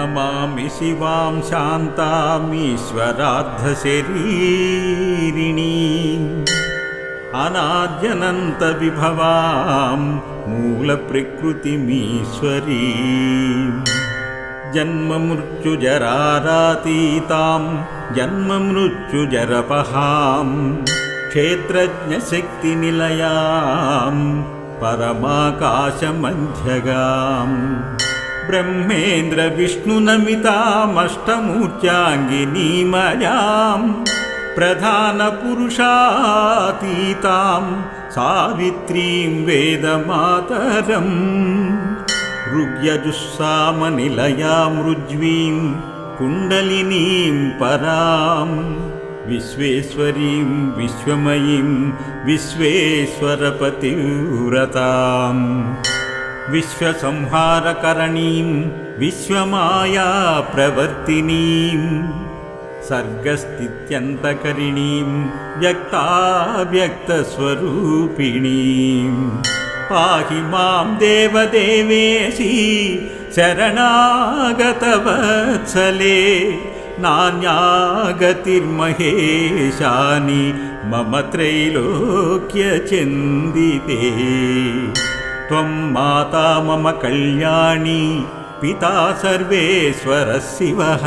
नमामि शिवां शान्तामीश्वरार्धशरीरिणीम् अनाद्यनन्तविभवां मूलप्रकृतिमीश्वरीम्। जन्ममृत्युजरारातीतां जन्ममृत्युजरपहां क्षेत्रज्ञशक्तिनिलयां परमाकाशमध्यगाम् ब्रह्मेन्द्रविष्णुनमितामष्टमूर्त्याङ्गिनीमयां प्रधानपुरुषातीतां सावित्रीं वेदमातरम् ऋग्यजुस्सामनिलयां ऋज्वीं कुण्डलिनीं परां विश्वेश्वरीं विश्वमयीं विश्वेश्वरपतिव्रताम् विश्वसंहारकरणीं विश्वमाया प्रवर्तिनीं सर्गस्थित्यन्तकरिणीं व्यक्ताव्यक्तस्वरूपिणीं। पाहि मां देवदेवेशी शरणागतवत्सले नान्यागतिर्महेशानि मम त्रैलोक्यचिन्दिते त्वं माता मम कल्याणी पिता सर्वेश्वरः शिवः।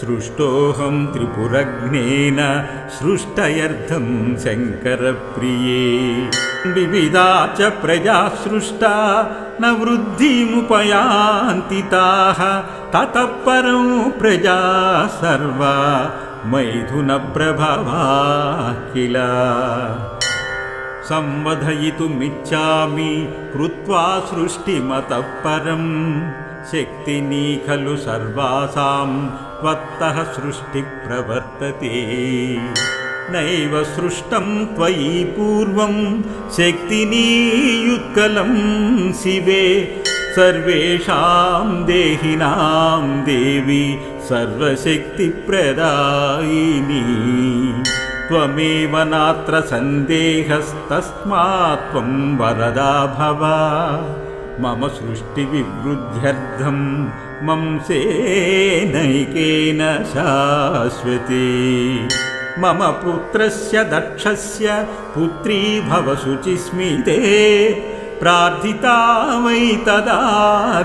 सृष्टोऽहं त्रिपुरघ्नेन सृष्टयर्थं शङ्करप्रिये। विविधा च प्रजा सृष्टा न वृद्धिमुपयान्ति ताः ततः परं प्रजा सर्वा मैथुनप्रभवा किल సంవధయితుమిచ్చామి కృత్వా సృష్టిమతః పరం శక్తి నీ ఖలు సర్వాసాం త్వత్త సృష్టి ప్రవర్తతే. నైవ సృష్టం త్వయి పూర్వం శక్తినీయుత్కలం శివే. సర్వేషాం దేహినాం దేవి సర్వశక్తి ప్రదాయిని. त्वमेव नात्र सन्देहस्तस्मात् त्वं वरदा भव मम सृष्टिविवृद्ध्यर्थं मंसेनैकेन शाश्वती मम पुत्रस्य दक्षस्य पुत्री भव शुचिस्मिते प्रार्थिता वै तदा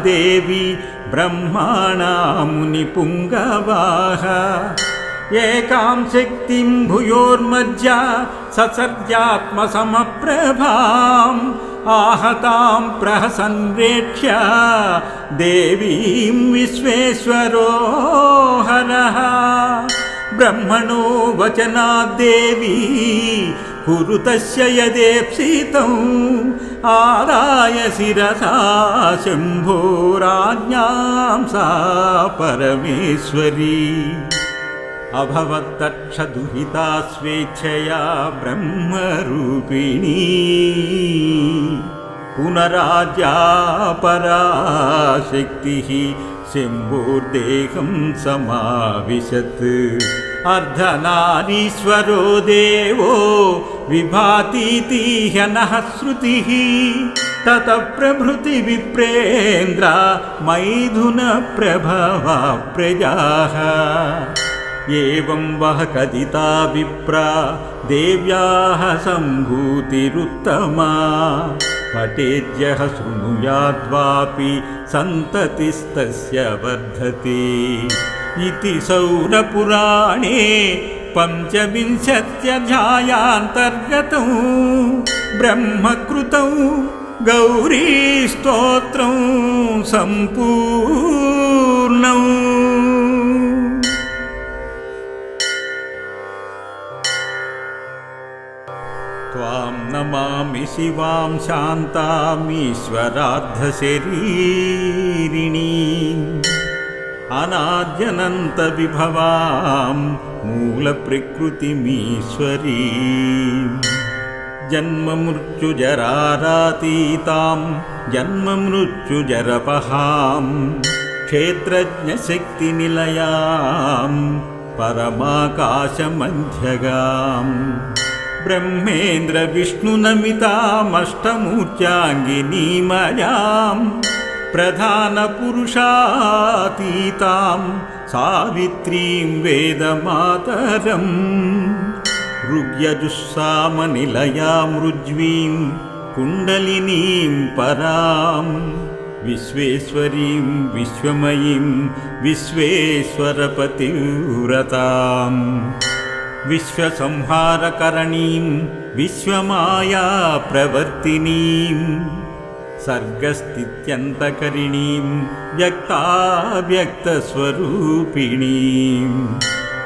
देवी ब्रह्माणा मुनिपुङ्गवाः एकां शक्तिं भूयोर्मज्जा ससर्जात्मसमप्रभाम् आहतां प्रहसन्वेक्ष्य देवीं विश्वेश्वरो हरः ब्रह्मणो वचनाद्देवी कुरु तस्य यदेप्सितम् आदाय शिरसा शम्भोराज्ञां सा परमेश्वरी अभवत्तक्षदुहिता स्वेच्छया ब्रह्मरूपिणी पुनराज्यापराशक्तिः शम्भोर्देहं समाविशत् अर्धनारीश्वरो देवो विभातीति ह्यनः श्रुतिः ततः प्रभृति विप्रेन्द्र मैथुनप्रभवा प्रजाः एवं वः कथिता विप्रा देव्याः सम्भूतिरुत्तमा। पठेद्यः शृणुयाद्वापि सन्ततिस्तस्य वर्धते। इति सौरपुराणे पञ्चविंशत्यध्यायान्तर्गतौ ब्रह्मकृतौ गौरीस्तोत्रं सम्पूर्णौ नमामि शिवां शान्तामीश्वरार्धशरीरिणीम् अनाद्यनन्तविभवां मूलप्रकृतिमीश्वरीम् जन्ममृत्युजरारातीतां जन्ममृत्युजरपहां क्षेत्रज्ञशक्तिनिलयां परमाकाशमध्यगाम् ब्रह्मेन्द्रविष्णुनमितामष्टमूर्त्याङ्गिनीमयां प्रधानपुरुषातीतां सावित्रीं वेदमातरम् ऋग्यजुस्सामनिलयां ऋज्वीं कुण्डलिनीं पराम् विश्वेश्वरीं विश्वमयीं विश्वेश्वरपतिव्रताम् विश्वसंहारकरणीं विश्वमाया प्रवर्तिनीं सर्गस्थित्यन्तकरिणीं व्यक्ताव्यक्तस्वरूपिणीं।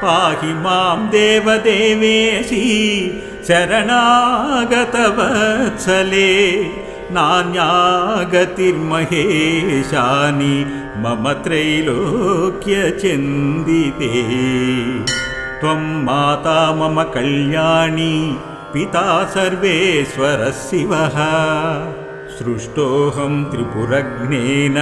पाहि मां देवदेवेशी शरणागतवत्सले नान्यागतिर्महेशानि मम त्रैलोक्यचिन्दिते त्वं माता मम कल्याणी पिता सर्वेश्वरः शिवः। सृष्टोऽहं त्रिपुरघ्नेन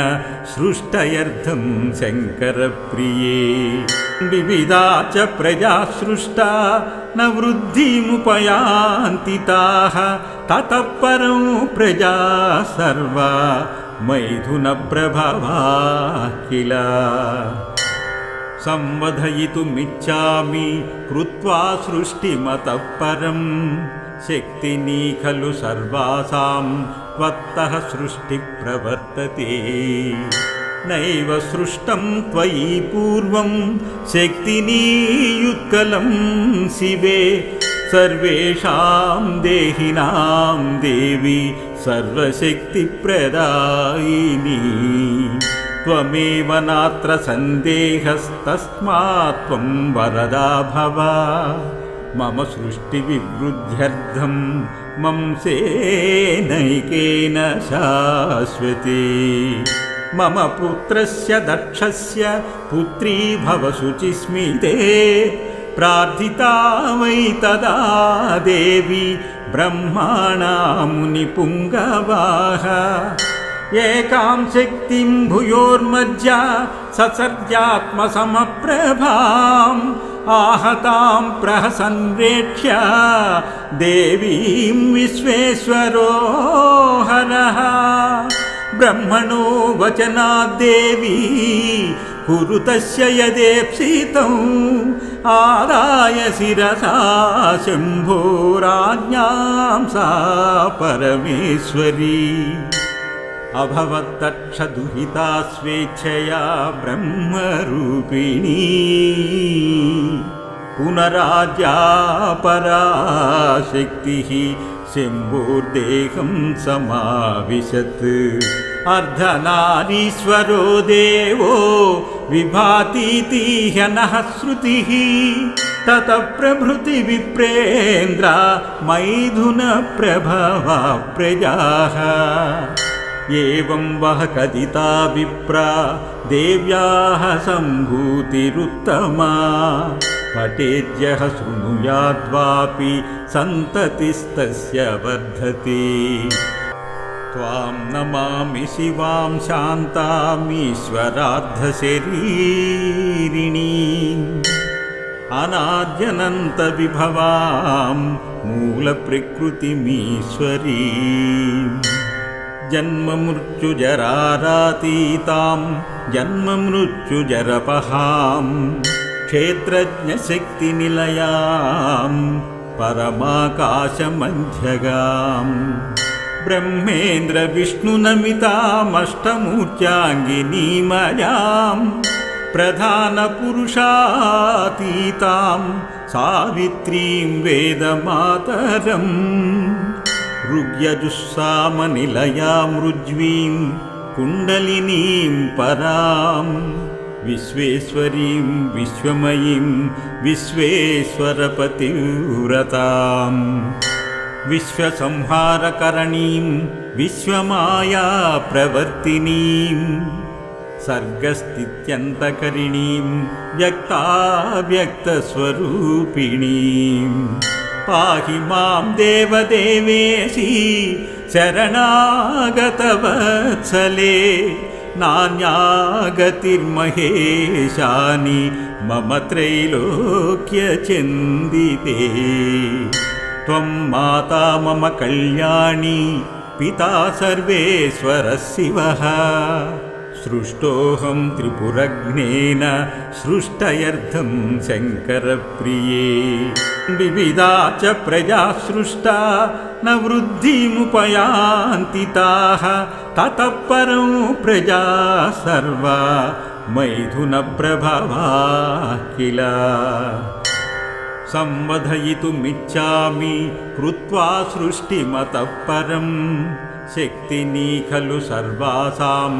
सृष्टयर्थं शङ्करप्रिये। विविधा च प्रजा सृष्टा न वृद्धिमुपयान्ति ताः ततः परं प्रजा सर्वा मैथुनप्रभवा किल సంవధయితుమిచ్చామి కృత్వా సృష్టిమతః పరం శక్తి నీ ఖలు సర్వాసాం త్వత్త సృష్టి ప్రవర్తతే నైవ సృష్టం త్వయి పూర్వం శక్తి నీయుత్కలం శివే. సర్వేషాం దేహినాం దేవి సర్వశక్తి ప్రదాయిని त्वमेव नात्र सन्देहस्तस्मात् त्वं वरदा भव मम सृष्टिविवृद्ध्यर्थं मंसेनैकेन शाश्वती मम पुत्रस्य दक्षस्य पुत्री भव शुचिस्मिते प्रार्थिता वै तदा देवी ब्रह्माणा मुनिपुङ्गवाः एकां शक्तिं भूयोर्मज्जा ससर्जात्मसमप्रभाम् आहतां प्रहसन्वेक्ष्य देवीं विश्वेश्वरो हरः ब्रह्मणो वचनाद्देवी कुरु तस्य यदेप्सितम् आदाय शिरसा शम्भोराज्ञां सा परमेश्वरी अभवत्तक्षदुहिता स्वेच्छया ब्रह्मरूपिणी। पुनराज्यापराशक्तिः शम्भोर्देहं समाविशत्। अर्धनारीश्वरो देवो विभातीति ह्यनः श्रुतिः। ततः प्रभृति विप्रेन्द्र मैथुनप्रभवा प्रजाः एवं वः कथिता विप्रा देव्याः सम्भूतिरुत्तमा। पठेद्यः शृणुयाद्वापि सन्ततिस्तस्य वर्धते। त्वां नमामि शिवां शान्तामीश्वरार्धशरीरिणीम् अनाद्यनन्तविभवां मूलप्रकृतिमीश्वरीम् जन्ममृत्युजरारातीतां जन्ममृत्युजरपहां क्षेत्रज्ञशक्तिनिलयां परमाकाशमध्यगाम्। ब्रह्मेन्द्रविष्णुनमितामष्टमूर्त्याङ्गिनीमयां प्रधानपुरुषातीतां सावित्रीं वेदमातरम् ऋग्यजुस्सामनिलयां ऋज्वीं कुण्डलिनीं पराम् विश्वेश्वरीं विश्वमयीं विश्वेश्वरपतिव्रताम् विश्वसंहारकरणीं विश्वमाया प्रवर्तिनीं सर्गस्थित्यन्तकरिणीं व्यक्ताव्यक्तस्वरूपिणीम् పాహి మాం దేవదేవేసి శరణాగతవత్సలే నాణ్యాగతిర్మహేశాని మమ త్రైలోక్యచందితే త్వం మాతా మమ కళ్యాణి పితా సర్వేశ్వర శివ सृष्टोऽहं त्रिपुरघ्नेन सृष्टयर्थं शङ्करप्रिये। विविधा च प्रजा सृष्टा न वृद्धिमुपयान्ति ताः ततः परं प्रजा सर्वा मैथुनप्रभवा किल संवधयितुमिच्छामि कृत्वा सृष्टिमतः परं शक्तिनी खलु सर्वासां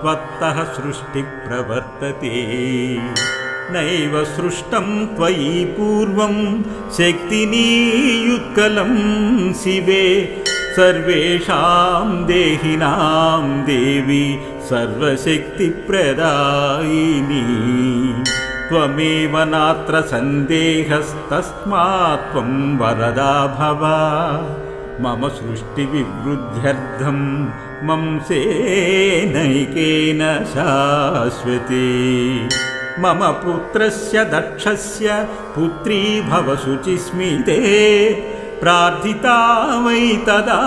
त्वत्तः सृष्टिप्रवर्तते नैव सृष्टं त्वयि पूर्वं शक्तिनीयुत्कलं शिवे सर्वेषां देहिनां देवी सर्वशक्तिप्रदायिनी त्वमेव नात्र सन्देहस्तस्मात् त्वं वरदा भव మమ సృష్టివివృద్ధ్యర్థం మంసేనైకేన శాశ్వతి మమ పుత్రస్య దక్షస్య పుత్రీ భవ శుచిస్మితే ప్రార్థితా వై తదా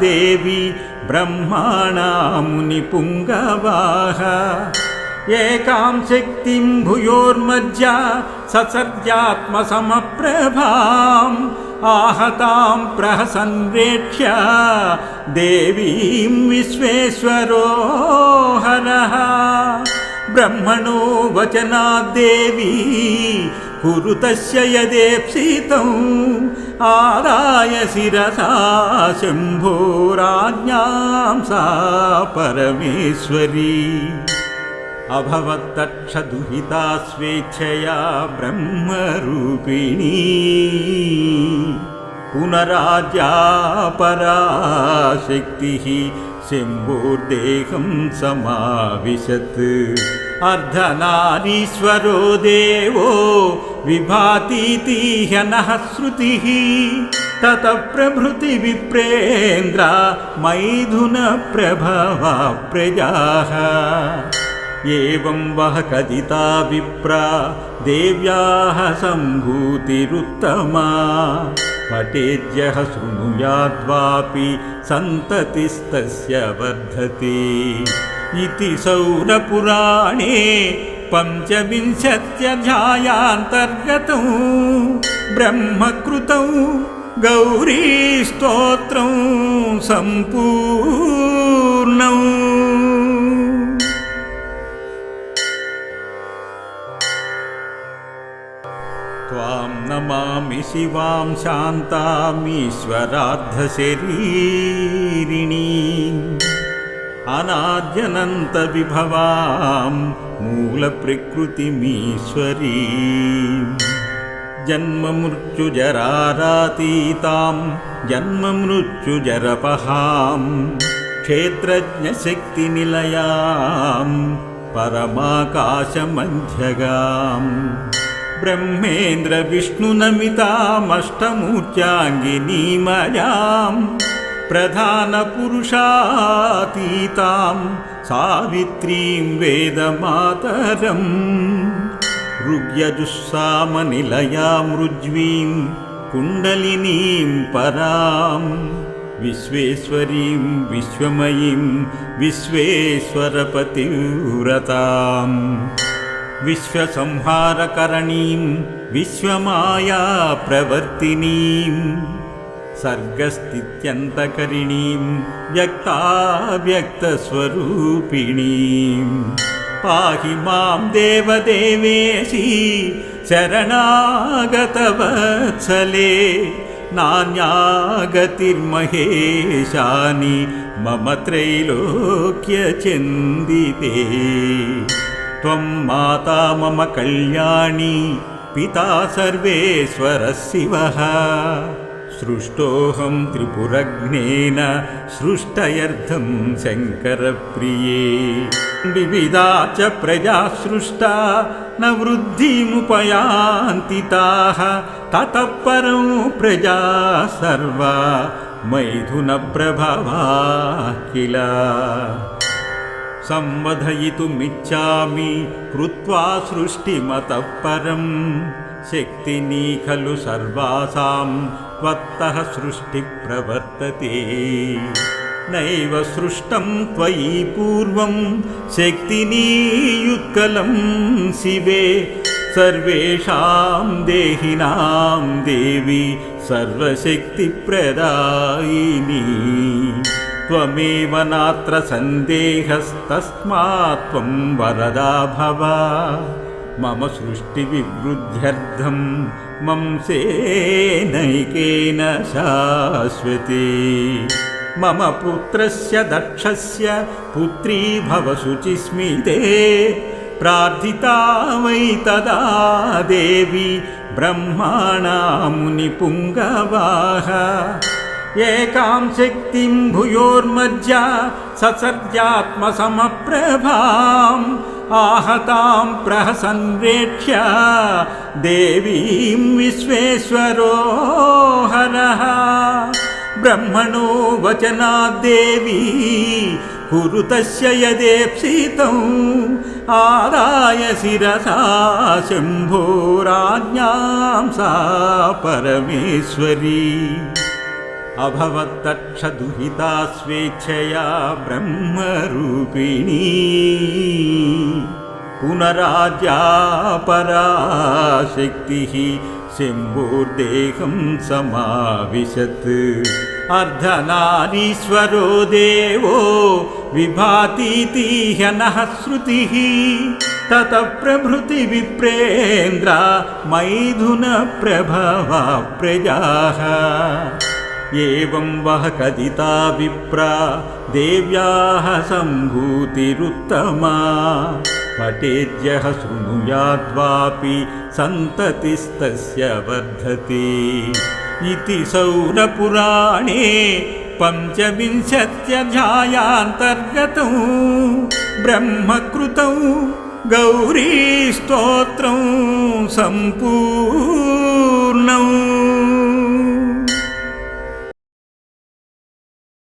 దేవి బ్రహ్మాణా మునిపుంగవాహ ఏకాం శక్తిం భూయోర్మధ్య ససర్జాత్మసమప్రభాం ఆహతాం ప్రహసన్వేక్ష్య దేవీం విశ్వేశ్వరో హర బ్రహ్మణో వచనాదేవీ కురుతస్యదేప్సితం ఆదాయ శిరసా శంభోరాజ్ఞాం సా పరమేశ్వరీ. अभवत्तक्षदुहिता स्वेच्छया ब्रह्मरूपिणी। पुनराज्यापराशक्तिः शम्भोर्देहं समाविशत्। अर्धनारीश्वरो देवो विभातीतीह नः श्रुतिः। ततः प्रभृति विप्रेन्द्र मैथुनप्रभवा प्रजाः एवं वः कथिता विप्रा देव्याः सम्भूतिरुत्तमा पठेद्यः शृणुयाद्वापि सन्ततिस्तस्य वर्धते इति सौरपुराणे पञ्चविंशत्यध्यायान्तर्गतौ ब्रह्मकृतौ गौरीस्तोत्रं सम्पूर्णौ नमामि शिवां शान्तामीश्वरार्धशरीरिणीम् अनाद्यनन्तविभवां मूलप्रकृतिमीश्वरीम् जन्ममृत्युजरारातीतां जन्ममृत्युजरपहां क्षेत्रज्ञशक्तिनिलयां परमाकाशमध्यगाम् ब्रह्मेन्द्रविष्णुनमितामष्टमूर्त्याङ्गिनीमयां प्रधानपुरुषातीतां सावित्रीं वेदमातरम् ऋग्यजुस्सामनिलयां ऋज्वीं कुण्डलिनीं परां विश्वेश्वरीं विश्वमयीं विश्वेश्वरपतिव्रताम् विश्वसंहारकरणीं विश्वमाया प्रवर्तिनीं सर्गस्थित्यन्तकरिणीं व्यक्ताव्यक्तस्वरूपिणीं पाहि मां देवदेवेशी शरणागतवत्सले नान्यागतिर्महेशानि मम त्रैलोक्यचन्दिते त्वं माता मम कल्याणी पिता सर्वेश्वरः शिवः। सृष्टोऽहं त्रिपुरघ्नेन सृष्टयर्थं शङ्करप्रिये। विविधा च प्रजा सृष्टा न वृद्धिमुपयान्ति ताः ततः परं प्रजा सर्वा मैथुनप्रभवा किल संवधयितुमिच्छामि कृत्वा सृष्टिमतः परं शक्तिनी खलु सर्वासां त्वत्तः सृष्टिप्रवर्तते नैव सृष्टं त्वयि पूर्वं शक्तिनीयुत्कलं शिवे सर्वेषां देहिनां देवी सर्वशक्तिप्रदायिनी त्वमेव नात्र सन्देहस्तस्मात् त्वं वरदा भव मम सृष्टिविवृद्ध्यर्थं मंसेनैकेन शाश्वती मम पुत्रस्य दक्षस्य पुत्री भव शुचिस्मिते प्रार्थिता वै तदा देवी ब्रह्माणा मुनिपुङ्गवाः ఏకాం శక్తిం భూయోర్మజ్య ససర్జాత్మసమప్రభాం ఆహతాం ప్రహసన్వేక్ష్య దేవీం విశ్వేశ్వరో హర బ్రహ్మణో వచనాదేవీ కురుతస్య యదేప్సితం ఆదాయ శిరసా శంభోరాజ్ఞాం సా పరమేశ్వరీ. अभवत्तक्षदुहिता स्वेच्छया ब्रह्मरूपिणी। पुनराज्यापराशक्तिः शम्भोर्देहं समाविशत्। अर्धनारीश्वरो देवो विभातीतीह नः श्रुतिः। ततः प्रभृति विप्रेन्द्र मैथुनप्रभवा प्रजाः एवं वः कथिता विप्रा देव्याः सम्भूतिरुत्तमा। पठेद्यः शृणुयाद्वापि सन्ततिस्तस्य वर्धते। इति सौरपुराणे पञ्चविंशत्यध्यायान्तर्गतौ ब्रह्मकृतौ गौरीस्तोत्रं सम्पूर्णौ